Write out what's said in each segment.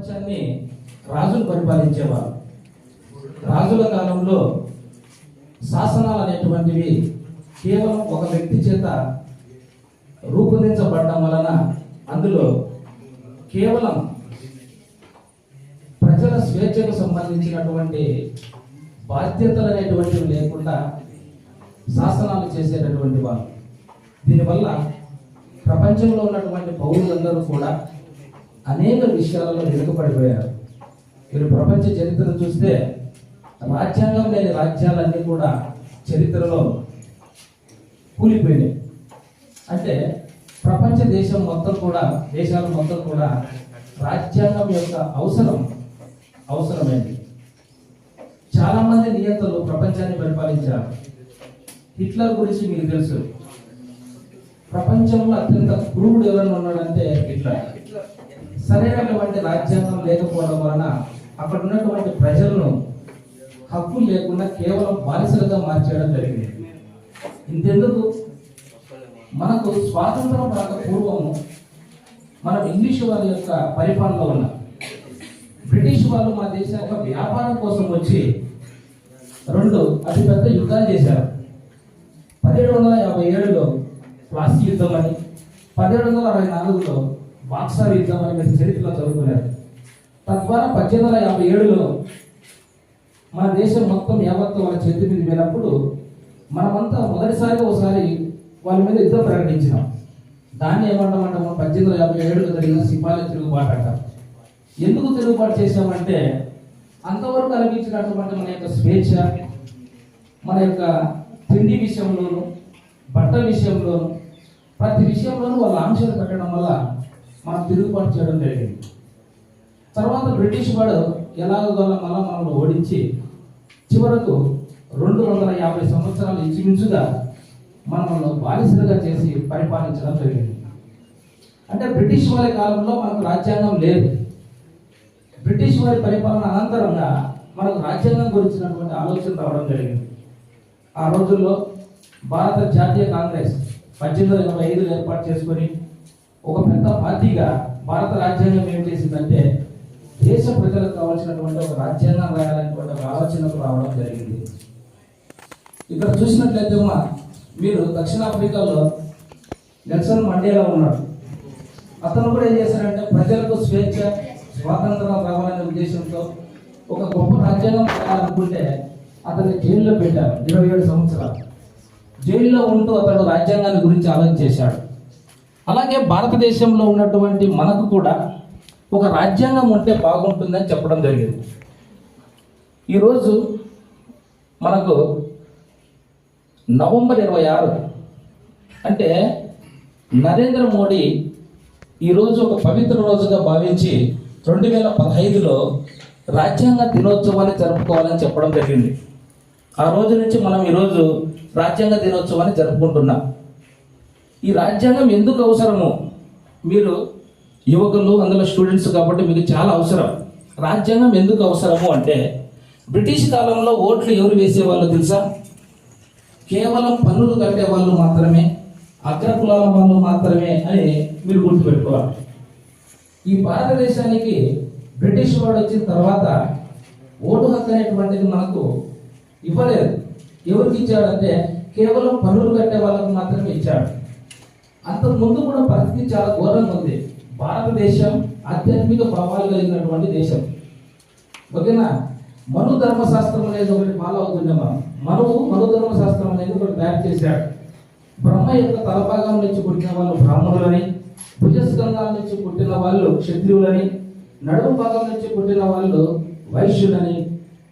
ప్రపంచాన్ని రాజులు పరిపాలించేవారు. రాజుల కాలంలో శాసనాలు అనేటువంటివి కేవలం ఒక వ్యక్తి చేత రూపొందించబడడం వలన అందులో కేవలం ప్రజల స్వేచ్ఛకు సంబంధించినటువంటి బాధ్యతలు అనేటువంటివి లేకుండా శాసనాలు చేసేటటువంటి వారు. దీనివల్ల ప్రపంచంలో ఉన్నటువంటి పౌరులందరూ కూడా అనేక విషయాలలో వెనుకబడిపోయారు. మీరు ప్రపంచ చరిత్రను చూస్తే రాజ్యాంగం లేని రాజ్యాలన్నీ కూడా చరిత్రలో కూలిపోయినాయి. అంటే ప్రపంచ దేశం మొత్తం కూడా దేశాలు మొత్తం కూడా రాజ్యాంగం యొక్క అవసరం అవసరమైంది. చాలామంది నియంతలు ప్రపంచాన్ని పరిపాలించారు. హిట్లర్ గురించి మీకు తెలుసు. ప్రపంచంలో అత్యంత క్రూరుడు ఎవరైనా ఉన్నాడంటే హిట్లర్. సరైనటువంటి రాజ్యాంగం లేకపోవడం వలన అక్కడ ఉన్నటువంటి ప్రజలను హక్కులు లేకుండా కేవలం బానిసలుగా మార్చేయడం జరిగింది. ఇంతెందుకు? మనకు స్వాతంత్రం రాక పూర్వము మనం ఇంగ్లీష్ వాళ్ళ యొక్క పరిపాలనలో ఉన్నాం. బ్రిటిష్ వాళ్ళు మా దేశానికి వ్యాపారం కోసం వచ్చి రెండు అతిపెద్ద యుద్ధాలు చేశారు. పదిహేడు వందల యాభై ఏడులో ప్లాస్టిక్ యుద్ధం అని పదిహేడు వందల అరవై నాలుగులో బాక్సార్ యుద్ధం అని మీరు చరిత్రలో చదువుకున్నారు. తద్వారా పద్దెనిమిది వందల యాభై ఏడులో మన దేశం మొత్తం యావత్తు వాళ్ళ చేతి మీద పోయినప్పుడు మనమంతా మొదటిసారిగా ఒకసారి వాళ్ళ మీద యుద్ధం ప్రకటించినాం. దాన్ని ఏమంటామంటే మనం పద్దెనిమిది వందల యాభై ఏడులో జరిగిన సిపాయిల తిరుగుబాటు అంటాం. ఎందుకు తిరుగుబాటు చేశామంటే అంతవరకు అనిపించినటువంటి మన యొక్క స్వేచ్ఛ మన యొక్క తిండి విషయంలోను బట్ట విషయంలోను ప్రతి విషయంలోనూ వాళ్ళ ఆంక్షలు పెట్టడం వల్ల మనం తిరుగుబాటు చేయడం జరిగింది. తర్వాత బ్రిటిష్ వాడు ఎలాగో మళ్ళా మనల్ని ఓడించి చివరకు రెండు వందల యాభై సంవత్సరాలు ఇంచుమించుగా మనల్ని బానిసలుగా చేసి పరిపాలించడం జరిగింది. అంటే బ్రిటిష్ వారి కాలంలో మనకు రాజ్యాంగం లేదు. బ్రిటిష్ వారి పరిపాలన అనంతరంగా మనకు రాజ్యాంగం గురించినటువంటి ఆలోచన రావడం జరిగింది. ఆ రోజుల్లో భారత జాతీయ కాంగ్రెస్ పద్దెనిమిది వందల ఎనభై ఐదులో ఏర్పాటు చేసుకొని ఒక పెద్ద పార్టీగా భారత రాజ్యాంగం ఏం చేసిందంటే దేశ ప్రజలకు కావాల్సినటువంటి ఒక రాజ్యాంగం రాయాలనేటువంటి ఒక ఆలోచనకు రావడం జరిగింది. ఇక్కడ చూసినట్లయితే మా మీరు దక్షిణాఫ్రికాలో నెల్సన్ మండేలా ఉన్నాడు. అతను కూడా ఏం చేశాడంటే ప్రజలకు స్వేచ్ఛ స్వాతంత్రం రావాలనే ఉద్దేశంతో ఒక గొప్ప రాజ్యాంగం రాయాలనుకుంటే అతన్ని జైల్లో పెట్టారు ఇరవై ఏడు సంవత్సరాలు. జైల్లో ఉంటూ అతడు రాజ్యాంగాన్ని గురించి ఆలోచన చేశాడు. అలాగే భారతదేశంలో ఉన్నటువంటి మనకు కూడా ఒక రాజ్యాంగం ఉంటే బాగుంటుందని చెప్పడం జరిగింది. ఈరోజు మనకు నవంబర్ ఇరవై ఆరు అంటే నరేంద్ర మోడీ ఈరోజు ఒక పవిత్ర రోజుగా భావించి రెండు వేల పదహైదులో రాజ్యాంగ దినోత్సవాన్ని జరుపుకోవాలని చెప్పడం జరిగింది. ఆ రోజు నుంచి మనం ఈరోజు రాజ్యాంగ దినోత్సవాన్ని జరుపుకుంటున్నాం. ఈ రాజ్యాంగం ఎందుకు అవసరము? మీరు యువకులు అందులో స్టూడెంట్స్ కాబట్టి మీకు చాలా అవసరం. రాజ్యాంగం ఎందుకు అవసరము అంటే బ్రిటిష్ కాలంలో ఓట్లు ఎవరు వేసేవాళ్ళు తెలుసా? కేవలం పన్నులు కట్టే వాళ్ళు మాత్రమే అగ్రకులాల వాళ్ళు మాత్రమే అని మీరు గుర్తుపెట్టుకోవాలి. ఈ భారతదేశానికి బ్రిటిష్ వాడు వచ్చిన తర్వాత ఓటు హక్కు అనేటువంటిది మనకు ఇవ్వలేదు. ఎవరికి ఇచ్చాడంటే కేవలం పన్నులు కట్టే వాళ్ళకు మాత్రమే ఇచ్చాడు. అంతకు ముందు కూడా పరిస్థితి చాలా ఘోరంగా ఉంది. భారతదేశం ఆధ్యాత్మిక భావాలు కలిగినటువంటి దేశం. ఓకేనా? మను ధర్మశాస్త్రం అనేది ఒకటి ఫాలో అవుతుండే మనం. మనువు మను ధర్మశాస్త్రం అనేది ఒకటి తయారు చేశాడు బ్రహ్మ యొక్క తలభాగం నుంచి పుట్టిన వాళ్ళు బ్రాహ్మణులని భుజస్కంధాల నుంచి పుట్టిన వాళ్ళు క్షత్రియులని నడుము భాగం నుంచి పుట్టిన వాళ్ళు వైశ్యులని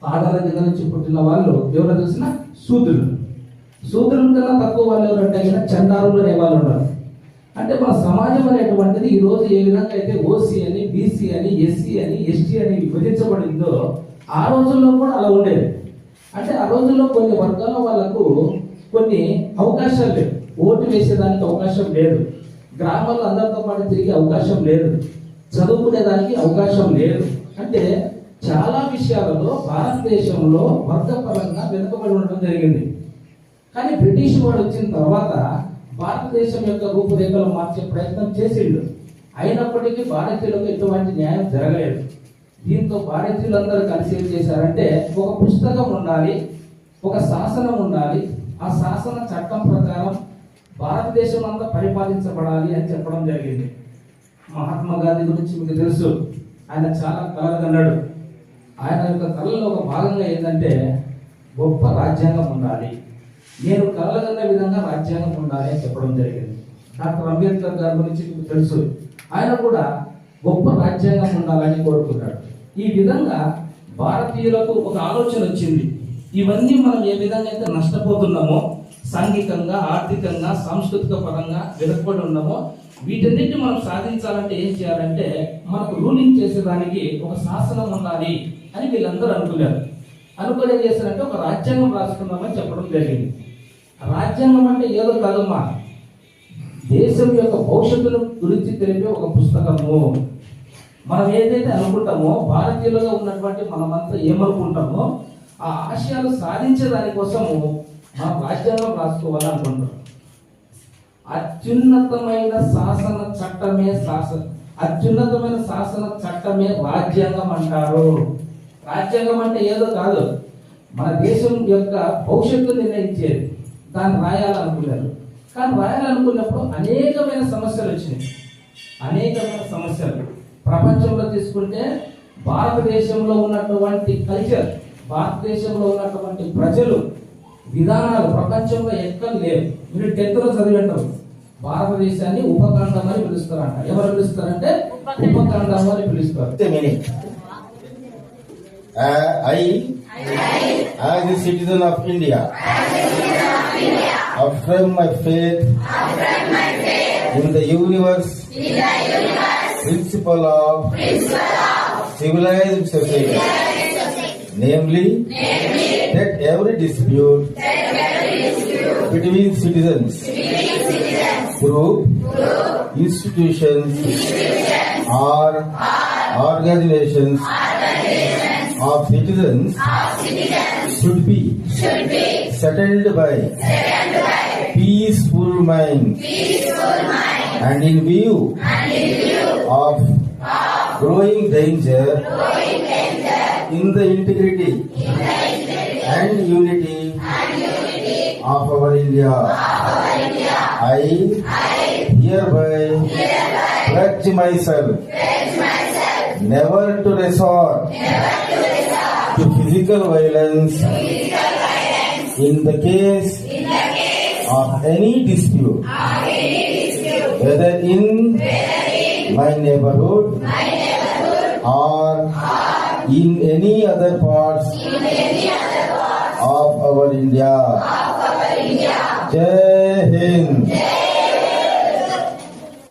ఆడల కింద నుంచి పుట్టిన వాళ్ళు ఎవరో తెలిసిన శూద్రులు. శూద్రుల కన్నా తక్కువ వాళ్ళు ఎవరంటే కనుక చండారులు అనే వాళ్ళు ఉన్నారు. అంటే మన సమాజం అనేటువంటిది ఈ రోజు ఏ విధంగా అయితే ఓసీ అని బీసీ అని ఎస్సీ అని ఎస్టీ అని విభజించబడిందో ఆ రోజుల్లో కూడా అలా ఉండేది. అంటే ఆ రోజుల్లో కొన్ని వర్గాల వాళ్ళకు కొన్ని అవకాశాలు లేవు. ఓటు వేసేదానికి అవకాశం లేదు. గ్రామాల్లో అందరితో పాటు తిరిగే అవకాశం లేదు. చదువుకునేదానికి అవకాశం లేదు. అంటే చాలా విషయాలలో భారతదేశంలో వర్గపరంగా వెనుకబడి ఉండడం జరిగింది. కానీ బ్రిటిష్ వాడు వచ్చిన తర్వాత భారతదేశం యొక్క రూపురేఖలు మార్చే ప్రయత్నం చేసిండు. అయినప్పటికీ భారతీయులకు ఎటువంటి న్యాయం జరగలేదు. దీంతో భారతీయులందరూ కలిసి ఏం చేశారంటే ఒక పుస్తకం ఉండాలి ఒక శాసనం ఉండాలి. ఆ శాసన చట్టం ప్రకారం భారతదేశం అంతా పరిపాలించబడాలి అని చెప్పడం జరిగింది. మహాత్మా గాంధీ గురించి మీకు తెలుసు. ఆయన చాలా కలగన్నాడు ఆయన యొక్క కళలో ఒక భాగంగా ఏంటంటే గొప్ప రాజ్యాంగం ఉండాలి. నేను కలగన్న విధంగా రాజ్యాంగం ఉండాలి అని చెప్పడం జరిగింది. డాక్టర్ అంబేద్కర్ గారి గురించి మీకు తెలుసు. ఆయన కూడా గొప్ప రాజ్యాంగం ఉండాలని కోరుకున్నాడు. ఈ విధంగా భారతీయులకు ఒక ఆలోచన వచ్చింది. ఇవన్నీ మనం ఏ విధంగా అయితే నష్టపోతున్నామో సాంఘికంగా ఆర్థికంగా సాంస్కృతిక పరంగా వెనుకబడి ఉన్నామో వీటన్నిటిని మనం సాధించాలంటే ఏం చేయాలంటే మనకు రూలింగ్ చేసేదానికి ఒక శాసనం ఉండాలి అని వీళ్ళందరూ అనుకున్నారు. అనుకుని ఏం చేశారంటే ఒక రాజ్యాంగం రాసుకున్నామని చెప్పడం జరిగింది. రాజ్యాంగం అంటే ఏదో కాదమ్మా. దేశం యొక్క భవిష్యత్తును గురించి తెలిపే ఒక పుస్తకము. మనం ఏదైతే అనుకుంటామో భారతీయులుగా ఉన్నటువంటి మనమంతా ఏమనుకుంటామో ఆ ఆశయాలు సాధించే దానికోసము మన రాజ్యాంగం రాసుకోవాలని అనుకుంటాం. అత్యున్నతమైన శాసన చట్టమే శాసన అత్యున్నతమైన శాసన చట్టమే రాజ్యాంగం అంటారు. రాజ్యాంగం అంటే ఏదో కాదు. మన దేశం యొక్క భవిష్యత్తు నిర్ణయించేది. దాన్ని రాయాలనుకున్నారు కానీ రాయాలనుకున్నప్పుడు అనేకమైన సమస్యలు వచ్చినాయి. అనేకమైన సమస్యలు. ప్రపంచంలో తీసుకుంటే భారతదేశంలో ఉన్నటువంటి కల్చర్ భారతదేశంలో ఉన్నటువంటి ప్రజలు విధానాలు ప్రపంచంలో ఎక్కడ లేవు. మీరు టెన్త్లో చదివి అంటారు భారతదేశాన్ని ఉపఖండం అని పిలుస్తారంట. ఎవరు పిలుస్తారంటే? ఉపఖండం అని పిలుస్తారు. The meaning. Uh, I, as affirm my faith, affirm my faith. In the universe, in the universe. Principle, of, principle of civilized society. Namely, namely that every dispute, that every dispute between citizens, between citizens group, group institutions, institutions or, or organizations, organizations of citizens, of citizens should be, should be settled by settled peaceful mind, peaceful mind. And, in view and in view of, of growing, danger, growing danger in the integrity, in the integrity and, unity and unity of our India. Of our India. I, I hereby, hereby pledge myself, pledge myself never to resort, never to, resort to physical violence, to physical violence in the case in the of any dispute, any dispute whether, in whether in my neighborhood, my neighborhood or, or in any other parts, any other parts of, our India. of our India. Jai Hind. Jai